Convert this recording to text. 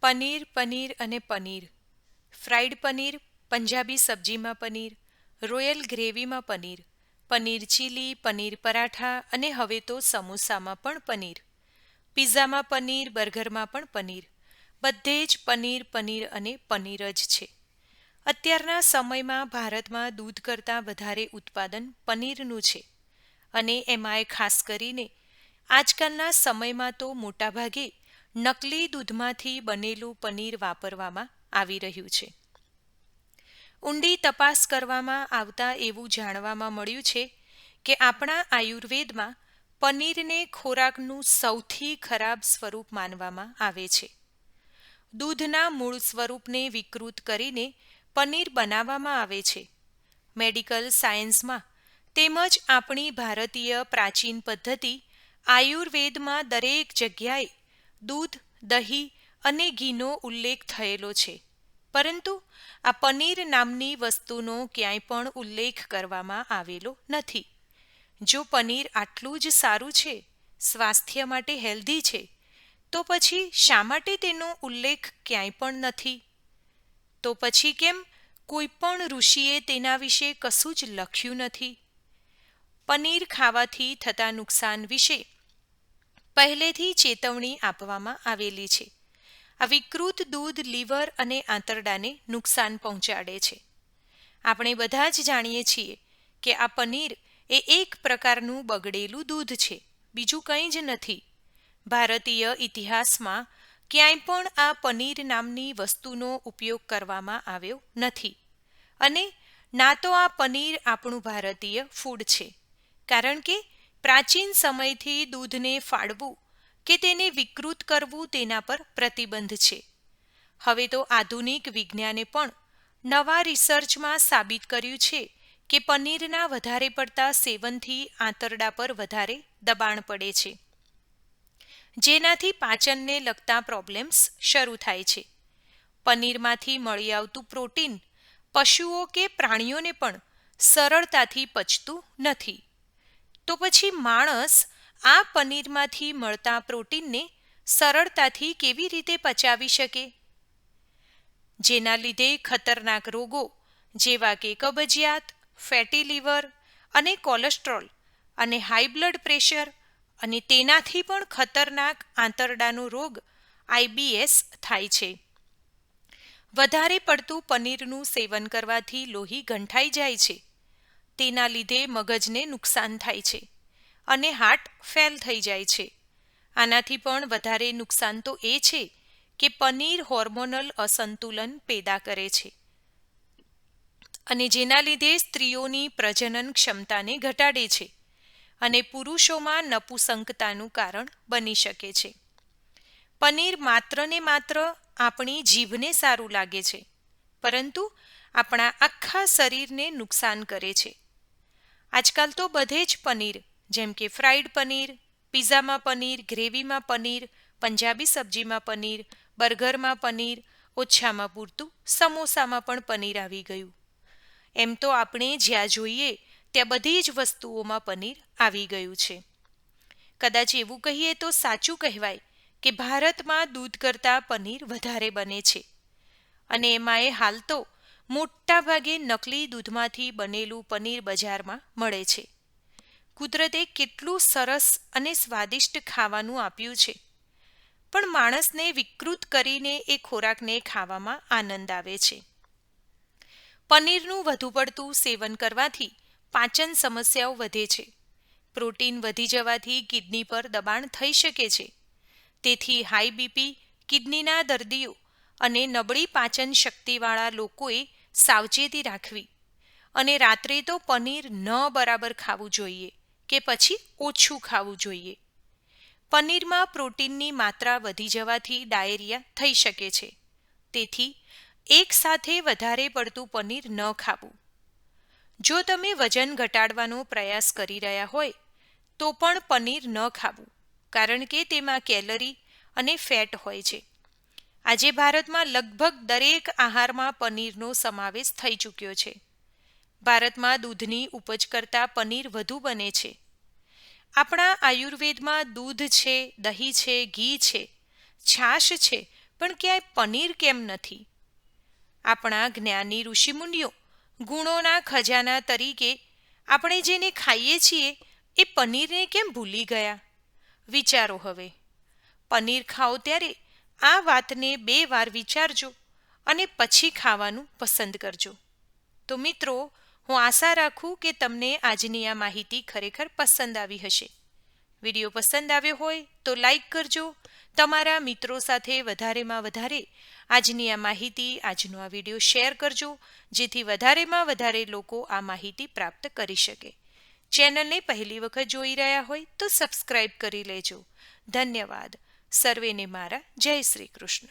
પનીર પનીર અને પનીર. ફ્રાઈડ પનીર, પંજાબી સબ્જીમાં પનીર. રોયલ ગ્રેવીમાં પનીર. પનીર ચીલી, પનીર પરાઠા અને હવે તો સમોસામાં પણ પનીર. પિઝામાં પનીર, બર્ગરમાં પણ પનીર. બધે જ પનીર પનીર અને પનીર જ છે. અત્યારના સમયમાં ભારતમાં દૂધ કરતાં વધારે ઉત્પાદન પનીરનું છે. અને એમાંય ખાસ કરીને આજકાલના સમયમાં તો મોટાભાગે નકલી દૂધમાંથી બનેલું પનીર વાપરવામાં આવી રહ્યું છે. ઊંડી તપાસ કરવામાં આવતા એવું જાણવામાં મળ્યું છે કે આપણા આયુર્વેદમાં પનીરને ખોરાકનું સૌથી ખરાબ સ્વરૂપ માનવામાં આવે છે. દૂધના મૂળ સ્વરૂપને વિકૃત કરીને પનીર બનાવવામાં આવે છે. મેડિકલ સાયન્સમાં તેમજ આપણી ભારતીય પ્રાચીન પદ્ધતિ આયુર્વેદમાં દરેક જગ્યાએ દૂધ, દહીં અને ઘીનો ઉલ્લેખ થયેલો છે. પરંતુ આ પનીર નામની વસ્તુનો ક્યાંય પણ ઉલ્લેખ કરવામાં આવેલો નથી. જો પનીર આટલું જ સારું છે, સ્વાસ્થ્ય માટે હેલ્ધી છે, તો પછી શા માટે તેનો ઉલ્લેખ ક્યાંય પણ નથી? તો પછી કેમ કોઈ પણ ઋષિએ તેના વિશે કશું જ લખ્યું નથી? પનીર ખાવાથી થતા નુકસાન વિશે પહેલેથી ચેતવણી આપવામાં આવેલી છે. આ વિકૃત દૂધ, લીવર અને આંતરડાને નુકસાન પહોંચાડે છે. આપણે બધા જ જાણીએ છીએ કે આ પનીર એ એક પ્રકારનું બગડેલું દૂધ છે. બીજું કંઈ જ નથી. ભારતીય ઇતિહાસમાં ક્યાંય પણ આ પનીર નામની વસ્તુનો ઉપયોગ કરવામાં આવ્યો નથી. અને ના તો આ પનીર આપણું ભારતીય ફૂડ છે. કારણ કે પ્રાચીન સમયથી દૂધને ફાળવું કે તેને વિકૃત કરવું તેના પર પ્રતિબંધ છે. હવે તો આધુનિક વિજ્ઞાને પણ નવા રિસર્ચમાં સાબિત કર્યું છે કે પનીરના વધારે પડતા સેવનથી આંતરડા પર વધારે દબાણ પડે છે. જેનાથી પાચનને લગતા પ્રોબ્લેમ્સ શરૂ થાય છે. પનીરમાંથી મળી આવતું પ્રોટીન પશુઓ કે પ્રાણીઓને પણ સરળતાથી પચતું નથી. તો પછી માણસ આ પનીરમાંથી મળતા પ્રોટીનને સરળતાથી કેવી રીતે પચાવી શકે? જેના લીધે ખતરનાક રોગો જેવા કે કબજિયાત, ફેટી લીવર અને કોલેસ્ટ્રોલ અને હાઈ બ્લડ પ્રેશર અને તેનાથી પણ ખતરનાક આંતરડાનો રોગ આઈબીએસ થાય છે. વધારે પડતું પનીરનું સેવન કરવાથી લોહી ગંઠાઈ જાય છે. તેના લીધે મગજને નુકસાન થાય છે અને હાર્ટ ફેલ થઈ જાય છે. આનાથી પણ વધારે નુકસાન તો એ છે કે પનીર હોર્મોનલ અસંતુલન પેદા કરે છે. અને જેના લીધે સ્ત્રીઓની પ્રજનન ક્ષમતાને ઘટાડે છે અને પુરુષોમાં નપુસંકતાનું કારણ બની શકે છે. પનીર માત્ર ને માત્ર આપણી જીભને સારું લાગે છે, પરંતુ આપણા આખા શરીરને નુકસાન કરે છે. આજકાલ તો બધે જ પનીર, જેમ કે ફ્રાઈડ પનીર, પિઝામાં પનીર, ગ્રેવીમાં પનીર, પંજાબી સબ્જીમાં પનીર, બર્ગરમાં પનીર, ઓછામાં પૂરતું સમોસામાં પણ પનીર આવી ગયું. એમ તો આપણે જ્યાં જોઈએ ત્યાં બધી જ વસ્તુઓમાં પનીર આવી ગયું છે. કદાચ એવું કહીએ તો સાચું કહેવાય કે ભારતમાં દૂધ કરતાં પનીર વધારે બને છે. અને એમાં એ હાલ તો મોટા ભાગે નકલી દૂધમાંથી બનેલું પનીર બજારમાં મળે છે. કુદરતે કેટલું સરસ અને સ્વાદિષ્ટ ખાવાનું આપ્યું છે. પણ માણસને વિકૃત કરીને એ ખોરાકને ખાવામાં આનંદ આવે છે. પનીરનું વધુ પડતું સેવન કરવાથી પાચન સમસ્યાઓ વધે છે. પ્રોટીન વધી જવાથી કિડની પર દબાણ થઈ શકે છે. તેથી હાઈ બીપી, કિડનીના દર્દીઓ અને નબળી પાચન શક્તિવાળા લોકોએ સાવચેતી રાખવી. અને રાત્રે તો પનીર ન બરાબર ખાવું જોઈએ કે પછી ઓછું ખાવું જોઈએ. પનીરમાં પ્રોટીનની માત્રા વધી જવાથી ડાયેરિયા થઈ શકે છે. તેથી એક સાથે વધારે પડતું પનીર ન ખાવું. જો તમે વજન ઘટાડવાનો પ્રયાસ કરી રહ્યા હોય, તો પણ પનીર ન ખાવું, કારણ કે તેમાં કેલરી અને ફેટ હોય છે. આજે ભારતમાં લગભગ દરેક આહારમાં પનીરનો સમાવેશ થઈ ચૂક્યો છે. ભારતમાં દૂધની ઉપજ કરતાં પનીર વધુ બને છે. આપણા આયુર્વેદમાં દૂધ છે, દહીં છે, ઘી છે, છાશ છે, પણ ક્યાંય પનીર કેમ નથી? આપણા જ્ઞાની ઋષિમુનિઓ ગુણોના ખજાના તરીકે આપણે જેને ખાઈએ છીએ એ પનીરને કેમ ભૂલી ગયા? વિચારો હવે. પનીર ખાઓ ત્યારે આ વાતને બે વાર વિચારજો અને પછી ખાવાનું પસંદ કરજો. તો મિત્રો, હું આશા રાખું કે તમને આજની આ માહિતી ખરેખર પસંદ આવી હશે. વીડિયો પસંદ આવ્યો હોય તો લાઈક કરજો. તમારા મિત્રો સાથે વધારેમાં વધારે આજની આ માહિતી, આજનો આ વીડિયો શેર કરજો, જેથી વધારેમાં વધારે લોકો આ માહિતી પ્રાપ્ત કરી શકે. ચેનલને પહેલી વખત જોઈ રહ્યા હોય તો સબસ્ક્રાઈબ કરી લેજો. ધન્યવાદ. સર્વેને મારા જય શ્રી કૃષ્ણ.